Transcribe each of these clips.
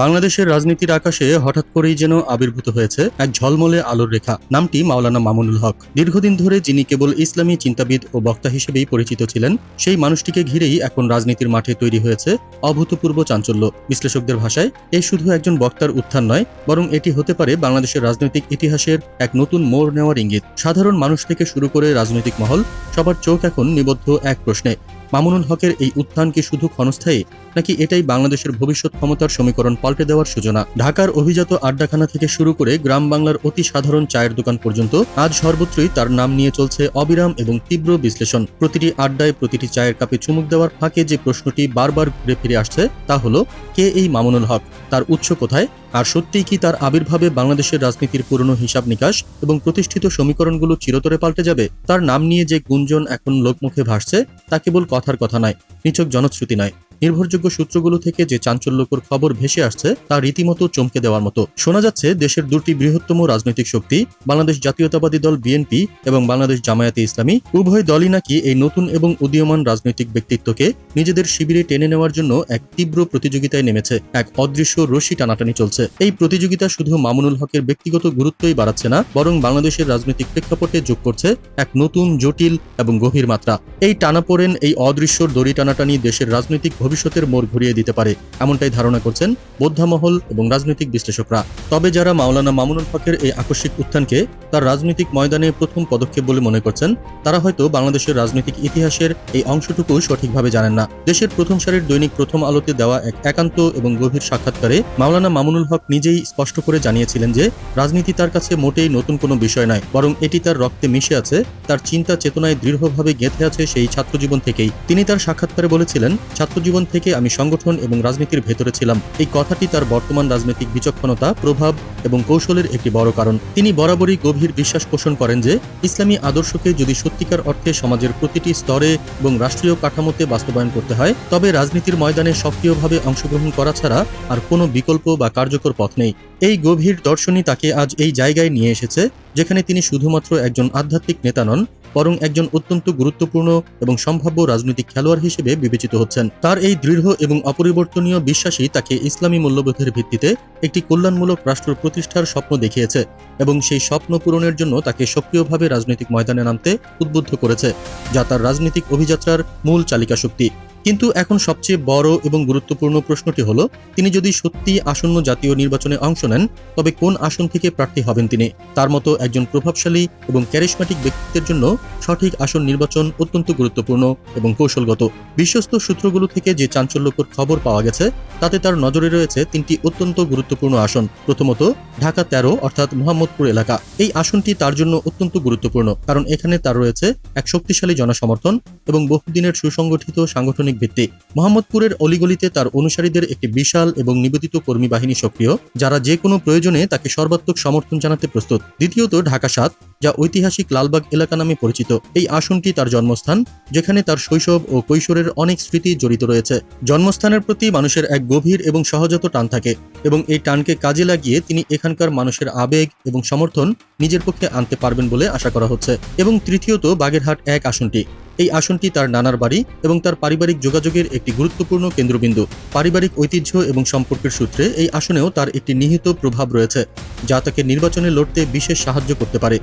বাংলাদেশের রাজনীতির আকাশে হঠাৎ করেই যেন আবির্ভূত হয়েছে এক ঝলমলে আলোর রেখা। নামটি মাওলানা মামুনুল হক। দীর্ঘদিন ধরে যিনি কেবল ইসলামী চিন্তাবিদ ও বক্তা হিসেবেই পরিচিত ছিলেন, সেই মানুষটিকে ঘিরেই এখন রাজনীতির মাঠে তৈরি হয়েছে অভূতপূর্ব চাঞ্চল্য। বিশ্লেষকদের ভাষায়, এ শুধু একজন বক্তার উত্থান নয়, বরং এটি হতে পারে বাংলাদেশের রাজনৈতিক ইতিহাসের এক নতুন মোড় নেওয়ার ইঙ্গিত। সাধারণ মানুষ থেকে শুরু করে রাজনৈতিক মহল, সবার চোখ এখন নিবদ্ধ এক প্রশ্নে মামুনুল হকের এই উত্থান কি শুধু ক্ষণস্থায়ী, নাকি এটাই বাংলাদেশের ভবিষ্যৎ ক্ষমতার সমীকরণ পাল্টে দেওয়ার সূচনা? ঢাকার অভিজাত আড্ডাখানা থেকে শুরু করে গ্রাম বাংলার অতি সাধারণ চায়ের দোকান পর্যন্ত আজ সর্বত্রই তার নাম নিয়ে চলছে অবিরাম এবং তীব্র বিশ্লেষণ। প্রতিটি আড্ডায় প্রতিটি চায়ের কাপে চুমুক দেওয়ার ফাঁকে যে প্রশ্নটি বারবার ঘুরে ফিরে আসছে, তা হলো, কে এই মামুনুল হক? তার উৎস কোথায়? আর সত্যিই কি তার আবির্ভাবে বাংলাদেশের রাজনীতির পুরনো হিসাব নিকাশ এবং প্রতিষ্ঠিত সমীকরণগুলো চিরতরে পাল্টে যাবে? তার নাম নিয়ে যে গুঞ্জন এখন লোকমুখে ভাসছে, তা কেবল কথার কথা নয় নিচক জনশ্রুতি নয়। নির্ভরযোগ্য সূত্রগুলো থেকে যে চাঞ্চল্যকর খবর ভেসে আসছে, তা রীতিমতো চমকে দেওয়ার মতো। শোনা যাচ্ছে, দেশের দুটি বৃহত্তম রাজনৈতিক শক্তি, বাংলাদেশ জাতীয়তাবাদী দল বিএনপি এবং বাংলাদেশ জামায়াতে ইসলামী, উভয় দলই নাকি এই নতুন এবং উদীয়মান রাজনৈতিক ব্যক্তিত্বকে নিজেদের শিবিরে টেনে নেওয়ার জন্য এক তীব্র প্রতিযোগিতায় নেমেছে। এক অদৃশ্য রশি টানাটানি চলছে। এই প্রতিযোগিতা শুধু মামুনুল হকের ব্যক্তিগত গুরুত্বই বাড়াচ্ছে না, বরং বাংলাদেশের রাজনৈতিক প্রেক্ষাপটে যোগ করছে এক নতুন, জটিল এবং গভীর মাত্রা। এই টানাপোড়েন, এই অদৃশ্য দড়ি টানাটানি দেশের রাজনৈতিক ভবিষ্যতের মোড় ঘুরিয়ে দিতে পারে, এমনটাই ধারণা করছেন বোদ্ধামহল এবং রাজনৈতিক বিশ্লেষকরা। তবে যারা মাওলানা মামুনুল হকের এই আকস্মিক উত্থানকে তার রাজনৈতিক ময়দানে প্রথম পদক্ষেপ বলে মনে করছেন, তারা হয়তো বাংলাদেশের রাজনৈতিক ইতিহাসের এই অংশটুকু সঠিকভাবে জানেন না। দেশের প্রথম সারির দৈনিক প্রথম আলোতে দেওয়া এক একান্ত এবং গভীর সাক্ষাৎকারে মাওলানা মামুনুল হক নিজেই স্পষ্ট করে জানিয়েছিলেন যে, রাজনীতি তার কাছে মোটেই নতুন কোনো বিষয় নয়, বরং এটি তার রক্তে মিশে আছে, তার চিন্তা চেতনায় দৃঢ়ভাবে গেঁথে আছে সেই ছাত্রজীবন থেকেই। তিনি তার সাক্ষাৎকারে বলেছিলেন, ছাত্রজীবন থেকে আমি সংগঠন এবং রাজনীতির ভেতরে ছিলাম। এই কথাটি তার বর্তমান রাজনৈতিক বিচক্ষণতা, প্রভাব এবং কৌশলের একটি বড় কারণ। তিনি বরাবরই গভীর বিশ্বাস পোষণ করেন যে, ইসলামী আদর্শকে যদি সত্যিকার অর্থে সমাজের প্রতিটি স্তরে এবং রাষ্ট্রীয় কাঠামোতে বাস্তবায়ন করতে হয়, তবে রাজনীতির ময়দানে সক্রিয়ভাবে অংশগ্রহণ করা ছাড়া আর কোনো বিকল্প বা কার্যকর পথ নেই। এই গভীর দর্শনই তাকে আজ এই জায়গায় নিয়ে এসেছে, যেখানে তিনি শুধুমাত্র একজন আধ্যাত্মিক নেতা নন বরং একজন অত্যন্ত গুরুত্বপূর্ণ এবং সম্ভাব্য রাজনৈতিক খেলোয়াড় হিসেবে বিবেচিত হচ্ছেন। তার এই দৃঢ় এবং অপরিবর্তনীয় বিশ্বাসী তাকে ইসলামী মূল্যবোধের ভিত্তিতে একটি কল্যাণমূলক রাষ্ট্র প্রতিষ্ঠার স্বপ্ন দেখিয়েছে এবং সেই স্বপ্ন পূরণের জন্য তাকে সক্রিয়ভাবে রাজনৈতিক ময়দানে নামতে উদ্বুদ্ধ করেছে, যা তার রাজনৈতিক অভিযাত্রার মূল চালিকা শক্তি কিন্তু এখন সবচেয়ে বড় এবং গুরুত্বপূর্ণ প্রশ্নটি হলো, তিনি যদি সত্যি আসন্ন জাতীয় নির্বাচনে অংশ নেন, তবে কোন আসন থেকে প্রার্থী হবেন তিনি? তার মতো একজন প্রভাবশালী এবং ক্যারিসমেটিক ব্যক্তিত্বের জন্য সঠিক আসন নির্বাচন অত্যন্ত গুরুত্বপূর্ণ এবং কৌশলগত। বিশ্বস্ত সূত্রগুলো থেকে যে চাঞ্চল্যকর খবর পাওয়া গেছে, তাতে তার নজরে রয়েছে তিনটি অত্যন্ত গুরুত্বপূর্ণ আসন। প্রথমত, ঢাকা তেরো অর্থাৎ মোহাম্মদপুর এলাকা। এই আসনটি তার জন্য অত্যন্ত গুরুত্বপূর্ণ, কারণ এখানে তার রয়েছে এক শক্তিশালী জনসমর্থন এবং বহুদিনের সুসংগঠিত সাংগঠনিক ভিত্তি মোহাম্মদপুরের অলিগলিতে তার অনুসারীদের একটি বিশাল এবং নিবেদিত কর্মী বাহিনী সক্রিয়, যারা যে কোনো প্রয়োজনে তাকে সর্বাত্মক সমর্থন জানাতে প্রস্তুত। দ্বিতীয়ত ঢাকা সাত, যা ঐতিহাসিক লালবাগ এলাকা নামে পরিচিত। এই আসনটি তার জন্মস্থান, যেখানে তার শৈশব ও কৈশোরের অনেক স্মৃতি জড়িত রয়েছে। জন্মস্থানের প্রতি মানুষের এক গভীর এবং সহজাত টান থাকে এবং এই টানকে কাজে লাগিয়ে তিনি এখানকার মানুষের আবেগ এবং সমর্থন নিজের পক্ষে আনতে পারবেন বলে আশা করা হচ্ছে। এবং তৃতীয়ত বাগেরহাট এক আসনটি এই আসনটি তার নানার বাড়ি এবং তার পারিবারিক যোগাযোগের একটি গুরুত্বপূর্ণ কেন্দ্রবিন্দু। পারিবারিক ঐতিহ্য এবং সম্পর্কের সূত্রে এই আসনেও তার একটি নিহিত প্রভাব রয়েছে, যা তাকে নির্বাচনে লড়তে বিশেষ সাহায্য করতে পারে।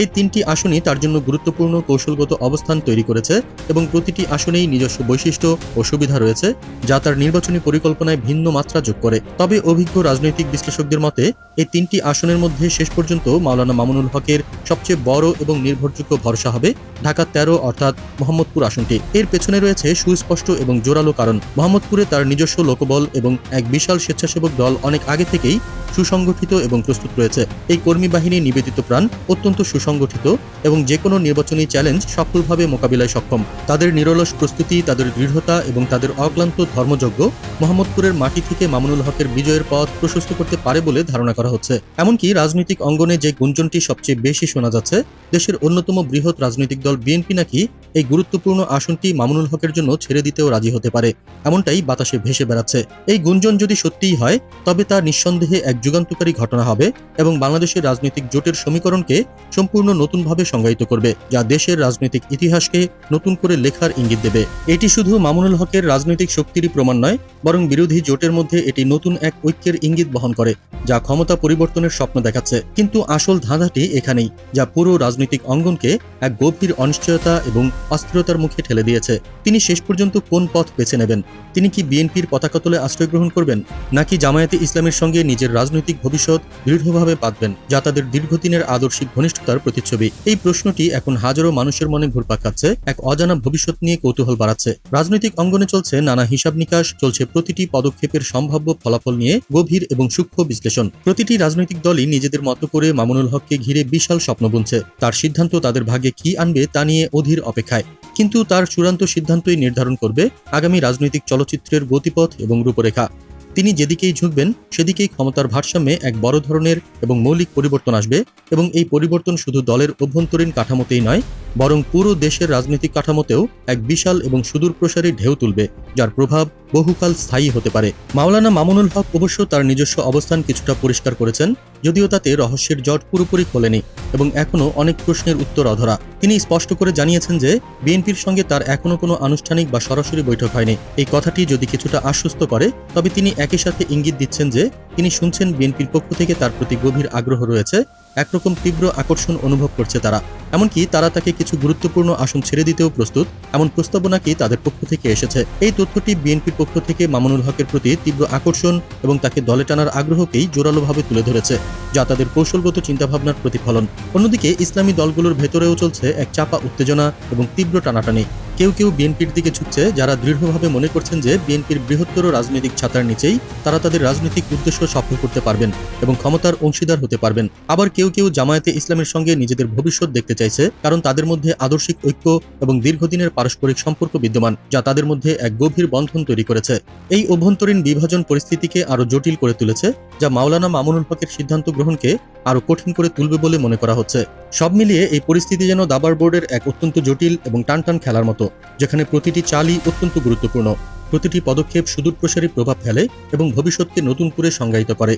এই তিনটি আসনই তার জন্য গুরুত্বপূর্ণ কৌশলগত অবস্থান তৈরি করেছে এবং প্রতিটি আসনেই নিজস্ব বৈশিষ্ট্য ও সুবিধা রয়েছে, যা তার নির্বাচনী পরিকল্পনায় ভিন্ন মাত্রা যোগ করে। তবে অভিজ্ঞ রাজনৈতিক বিশ্লেষকদের মতে, এই তিনটি আসনের মধ্যে শেষ পর্যন্ত মাওলানা মামুনুল হকের সবচেয়ে বড় এবং নির্ভরযোগ্য ভরসা হবে ঢাকা তেরো অর্থাৎ মোহাম্মদপুর আসনটি। এর পেছনে রয়েছে সুস্পষ্ট এবং জোরালো কারণ। মোহাম্মদপুরে তার নিজস্ব লোকবল এবং এক বিশাল স্বেচ্ছাসেবক দল অনেক আগে থেকেই সুসংগঠিত এবং প্রস্তুত রয়েছে। এই কর্মী বাহিনী নিবেদিত প্রাণ অত্যন্ত সুসংগঠিত এবং যে কোনো নির্বাচনী চ্যালেঞ্জ সফলভাবে মোকাবিলায় সক্ষম। তাদের নিরলস প্রস্তুতি, তাদের দৃঢ়তা এবং তাদের অক্লান্ত ধর্মযজ্ঞ মোহাম্মদপুরের মাটি থেকে মামুনুল হকের বিজয়ের পথ প্রশস্ত করতে পারে বলে ধারণা করা হচ্ছে। এমনকি রাজনৈতিক অঙ্গনে যে গুঞ্জনটি সবচেয়ে বেশি শোনা যাচ্ছে, দেশের অন্যতম বৃহৎ রাজনৈতিক দল বিএনপি নাকি এই গুরুত্বপূর্ণ আসনটি মামুনুল হকের জন্য ছেড়ে দিতেও রাজি হতে পারে। এমনটাই বাতাসে ভেসে বেড়াচ্ছে। এই গুঞ্জন যদি সত্যিই হয়, তবে তা নিঃসন্দেহে এক যুগান্তকারী ঘটনা হবে এবং বাংলাদেশের রাজনৈতিক জোটের সমীকরণকে সম্পূর্ণ নতুনভাবে সংজ্ঞায়িত করবে, যা দেশের রাজনৈতিক ইতিহাসকে নতুন করে লেখার ইঙ্গিত দেবে। এটি শুধু মামুনুল হকের রাজনৈতিক শক্তিরই প্রমাণ নয়, বরং বিরোধী জোটের মধ্যে এটি নতুন এক ঐক্যের ইঙ্গিত বহন করে, যা ক্ষমতা পরিবর্তনের স্বপ্ন দেখাচ্ছে। কিন্তু আসল ধাঁধাটি এখানেই, যা পুরো রাজনৈতিক অঙ্গনকে এক গভীর অনিশ্চয়তা এবং অস্থিরতার মুখে ঠেলে দিয়েছে। তিনি শেষ পর্যন্ত কোন পথ বেছে নেবেন? তিনি কি বিএনপির পতাকা তোলে আশ্রয় গ্রহণ করবেন? নাকি জামায়াতে ইসলামের সঙ্গে নিজের রাজনৈতিক ভবিষ্যৎ দৃঢ়ভাবে বাঁধবেন যা তাদের দীর্ঘদিনের আদর্শিক ঘনিষ্ঠতার প্রতিচ্ছবি। এই প্রশ্নটি এখন হাজারো মানুষের মনে ঘুরপাক খাচ্ছে, এক অজানা ভবিষ্যৎ নিয়ে কৌতূহল বাড়াচ্ছে। রাজনৈতিক অঙ্গনে চলছে নানা হিসাব নিকাশ, চলছে প্রতিটি পদক্ষেপের সম্ভাব্য ফলাফল নিয়ে গভীর এবং সূক্ষ্ম বিশ্লেষণ। প্রতিটি রাজনৈতিক দলই নিজেদের মতো করে মামুনুল হককে ঘিরে বিশাল স্বপ্ন বুনছে। তার সিদ্ধান্ত তাদের ভাগে কি আনবে তা নিয়ে অধীর অপেক্ষায়। কিন্তু তার চূড়ান্ত সিদ্ধান্তই নির্ধারণ করবে আগামী রাজনৈতিক চলচ্চিত্রের গতিপথ এবং রূপরেখা। তিনি যেদিকেই ঝুঁকবেন, সেদিকেই ক্ষমতার ভারসাম্যে এক বড় ধরনের এবং মৌলিক পরিবর্তন আসবে এবং এই পরিবর্তন শুধু দলের অভ্যন্তরীণ কাঠামোতেই নয়, বরং পুরো দেশের রাজনৈতিক কাঠামোতেও এক বিশাল এবং সুদূরপ্রসারী ঢেউ তুলবে, যার প্রভাব বহুকাল স্থায়ী হতে পারে। মাওলানা মামুনুল হক অবশ্য তার নিজস্ব অবস্থান কিছুটা পরিষ্কার করেছেন, যদিও তাতে রহস্যের জট পুরোপুরি খোলেনি এবং এখনও অনেক প্রশ্নের উত্তর অধরা। তিনি স্পষ্ট করে জানিয়েছেন যে, বিএনপির সঙ্গে তার এখনও কোনো আনুষ্ঠানিক বা সরাসরি বৈঠক হয়নি। এই কথাটি যদি কিছুটা আশ্বস্ত করে, তবে তিনি একই সাথে ইঙ্গিত দিচ্ছেন যে, তিনি শুনছেন বিএনপির পক্ষ থেকে তার প্রতি গভীর আগ্রহ রয়েছে একরকম তীব্র আকর্ষণ অনুভব করছে তারা। এমনকি তারা তাকে কিছু গুরুত্বপূর্ণ আসন ছেড়ে দিতেও প্রস্তুত, এমন প্রস্তাবনাকি তাদের পক্ষ থেকে এসেছে? এই তথ্যটি বিএনপির পক্ষ থেকে মামুনুল হকের প্রতি তীব্র আকর্ষণ এবং তাকে দলে টানার আগ্রহকেই জোরালোভাবে তুলে ধরেছে, যা তাদের কৌশলগত চিন্তাভাবনার প্রতিফলন। অন্যদিকে ইসলামী দলগুলোর ভেতরেও চলছে এক চাপা উত্তেজনা এবং তীব্র টানাটানি। কেউ কেউ বিএনপির দিকে ঝুঁকছে যারা দৃঢ়ভাবে মনে করছেন যে বিএনপির বৃহত্তর রাজনৈতিক ছাতার নিচেই তারা তাদের রাজনৈতিক উদ্দেশ্য সফল করতে পারবেন এবং ক্ষমতার অংশীদার হতে পারবেন। আবার কেউ কেউ জামায়াতে ইসলামের সঙ্গে নিজেদের ভবিষ্যৎ দেখতে চাইছে, কারণ তাদের মধ্যে আদর্শিক ঐক্য এবং দীর্ঘদিনের পারস্পরিক সম্পর্ক বিদ্যমান, যা তাদের মধ্যে এক গভীর বন্ধন তৈরি করেছে। এই অভ্যন্তরীণ বিভাজন পরিস্থিতিকে আরও জটিল করে তুলেছে, যা মাওলানা মামুনুল হকের সিদ্ধান্ত গ্রহণকে আরও কঠিন করে তুলবে বলে মনে করা হচ্ছে। সব মিলিয়ে এই পরিস্থিতি যেন দাবার বোর্ডের এক অত্যন্ত জটিল এবং টানটান খেলার মতো, যেখানে প্রতিটি চালই অত্যন্ত গুরুত্বপূর্ণ। প্রতিটি পদক্ষেপ সুদূরপ্রসারী প্রভাব ফেলে এবং ভবিষ্যৎকে নতুন করে সংজ্ঞায়িত করে।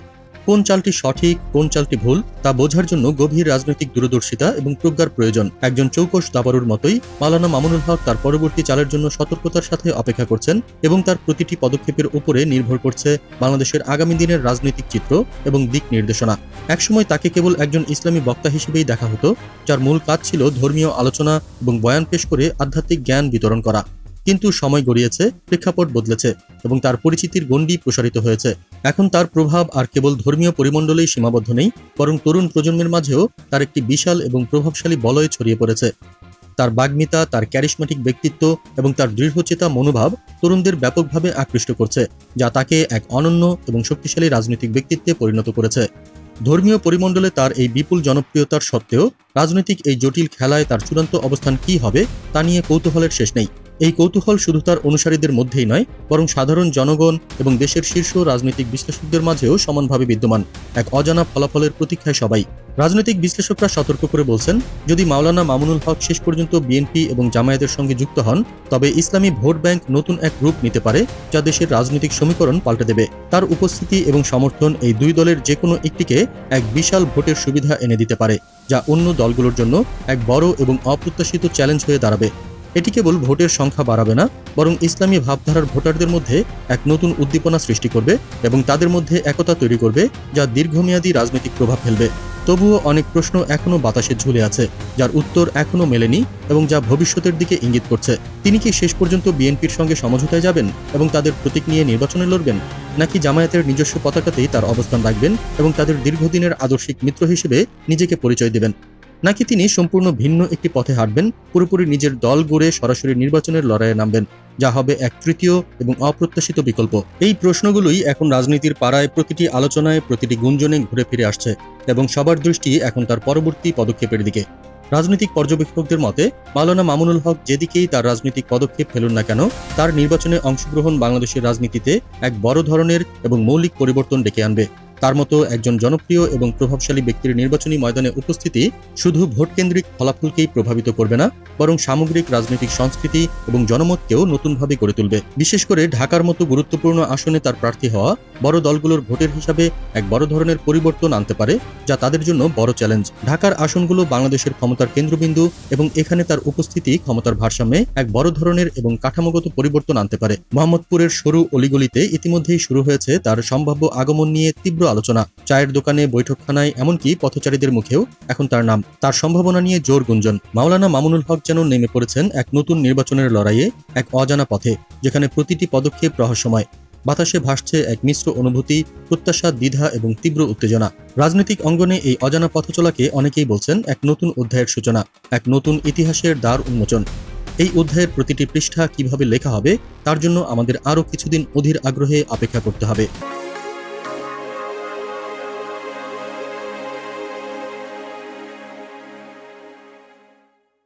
কোন চালটি সঠিক, কোন চালটি ভুল, তা বোঝার জন্য গভীর রাজনৈতিক দূরদর্শিতা এবং প্রজ্ঞার প্রয়োজন। একজন চৌকস দাবারুর মতোই মালানা মামুনুল হক তার পরবর্তী চালের জন্য সতর্কতার সাথে অপেক্ষা করছেন এবং তার প্রতিটি পদক্ষেপের উপরে নির্ভর করছে বাংলাদেশের আগামী দিনের রাজনৈতিক চিত্র এবং দিক নির্দেশনা। একসময় তাকে কেবল একজন ইসলামী বক্তা হিসেবেই দেখা হতো, যার মূল কাজ ছিল ধর্মীয় আলোচনা এবং বয়ান পেশ করে আধ্যাত্মিক জ্ঞান বিতরণ করা। কিন্তু সময় গড়িয়েছে, প্রেক্ষাপট বদলেছে এবং তার পরিচিতির গণ্ডি প্রসারিত হয়েছে। এখন তার প্রভাব আর কেবল ধর্মীয় পরিমণ্ডলেই সীমাবদ্ধ নেই, বরং তরুণ প্রজন্মের মাঝেও তার একটি বিশাল এবং প্রভাবশালী বলয় ছড়িয়ে পড়েছে। তার বাগ্মিতা, তার ক্যারিশমেটিক ব্যক্তিত্ব এবং তার দৃঢ়চেতা মনোভাব তরুণদের ব্যাপকভাবে আকৃষ্ট করছে, যা তাকে এক অনন্য এবং শক্তিশালী রাজনৈতিক ব্যক্তিত্বে পরিণত করেছে। ধর্মীয় পরিমণ্ডলে তার এই বিপুল জনপ্রিয়তার সত্ত্বেও রাজনৈতিক এই জটিল খেলায় তার চূড়ান্ত অবস্থান কী হবে তা নিয়ে কৌতূহলের শেষ নেই। এই কৌতূহল শুধু তার অনুসারীদের মধ্যেই নয়, বরং সাধারণ জনগণ এবং দেশের শীর্ষ রাজনৈতিক বিশ্লেষকদের মাঝেও সমানভাবে বিদ্যমান এক অজানা ফলাফলের প্রতীক্ষায় সবাই। রাজনৈতিক বিশ্লেষকরা সতর্ক করে বলছেন, যদি মাওলানা মামুনুল হক শেষ পর্যন্ত বিএনপি এবং জামায়াতের সঙ্গে যুক্ত হন, তবে ইসলামী ভোট ব্যাংক নতুন এক রূপ নিতে পারে যা দেশের রাজনৈতিক সমীকরণ পাল্টে দেবে। তার উপস্থিতি এবং সমর্থন এই দুই দলের যে কোনো একটিকে এক বিশাল ভোটের সুবিধা এনে দিতে পারে, যা অন্য দলগুলোর জন্য এক বড় এবং অপ্রত্যাশিত চ্যালেঞ্জ হয়ে দাঁড়াবে। এটি কেবল ভোটের সংখ্যা বাড়াবে না, বরং ইসলামী ভাবধারার ভোটারদের মধ্যে এক নতুন উদ্দীপনা সৃষ্টি করবে এবং তাদের মধ্যে একতা তৈরি করবে যা দীর্ঘমেয়াদী রাজনৈতিক প্রভাব ফেলবে। তবুও অনেক প্রশ্ন এখনও বাতাসে ঝুলে আছে, যার উত্তর এখনও মেলেনি এবং যা ভবিষ্যতের দিকে ইঙ্গিত করছে। তিনি কি শেষ পর্যন্ত বিএনপির সঙ্গে সমঝোতায় যাবেন এবং তাদের প্রতীক নিয়ে নির্বাচনে লড়বেন, নাকি জামায়াতের নিজস্ব পতাকাতেই তার অবস্থান রাখবেন এবং তাদের দীর্ঘদিনের আদর্শিক মিত্র হিসেবে নিজেকে পরিচয় দেবেন? নাকি তিনি সম্পূর্ণ ভিন্ন একটি পথে হাঁটবেন? পুরোপুরি নিজের দল গড়ে সরাসরি নির্বাচনের লড়াইয়ে নামবেন। যা হবে এক তৃতীয় এবং অপ্রত্যাশিত বিকল্প। এই প্রশ্নগুলোই এখন রাজনীতির পাড়ায় প্রতিটি আলোচনায় প্রতিটি গুঞ্জনে ঘুরে ফিরে আসছে এবং সবার দৃষ্টি এখন তার পরবর্তী পদক্ষেপের দিকে। রাজনৈতিক পর্যবেক্ষকদের মতে, মাওলানা মামুনুল হক যেদিকেই তার রাজনৈতিক পদক্ষেপ ফেলুন না কেন, তার নির্বাচনে অংশগ্রহণ বাংলাদেশের রাজনীতিতে এক বড় ধরনের এবং মৌলিক পরিবর্তন ডেকে আনবে। তার মতো একজন জনপ্রিয় এবং প্রভাবশালী ব্যক্তির নির্বাচনী ময়দানে উপস্থিতি শুধু ভোটকেন্দ্রিক ফলাফলকেই প্রভাবিত করবে না, বরং সামগ্রিক, রাজনৈতিক সংস্কৃতি এবং জনমতকেও নতুনভাবে গড়ে তুলবে। বিশেষ করে ঢাকার মতো গুরুত্বপূর্ণ আসনে তার প্রার্থী হওয়া বড় দলগুলোর ভোটের হিসাবে এক বড় ধরনের পরিবর্তন আনতে পারে, যা তাদের জন্য বড় চ্যালেঞ্জ। ঢাকার আসনগুলো বাংলাদেশের ক্ষমতার কেন্দ্রবিন্দু এবং এখানে তার উপস্থিতি ক্ষমতার ভারসাম্যে এক বড় ধরনের এবং কাঠামোগত পরিবর্তন আনতে পারে। মোহাম্মদপুরের সরু অলিগলিতে ইতিমধ্যেই শুরু হয়েছে তার সম্ভাব্য আগমন নিয়ে তীব্র আলোচনা। চায়ের দোকানে, বৈঠকখানায়, এমনকি পথচারীদের মুখেও এখন তার নাম। তার সম্ভাবনা নিয়ে জোর গুঞ্জন। মাওলানা মামুনুল হক যেন নেমে পড়েছেন এক নতুন নির্বাচনের লড়াইয়ে এক অজানা পথে, যেখানে প্রতিটি পদক্ষেপ রহস্যময়। বাতাসে ভাসছে এক মিশ্র অনুভূতি, প্রত্যাশা, দ্বিধা এবং তীব্র উত্তেজনা। রাজনৈতিক অঙ্গনে এই অজানা পথচলাকে অনেকেই বলছেন এক নতুন অধ্যায়ের সূচনা, এক নতুন ইতিহাসের দ্বার উন্মোচন। এই অধ্যায়ের প্রতিটি পৃষ্ঠা কীভাবে লেখা হবে, তার জন্য আমাদের আরও কিছুদিন অধীর আগ্রহে অপেক্ষা করতে হবে।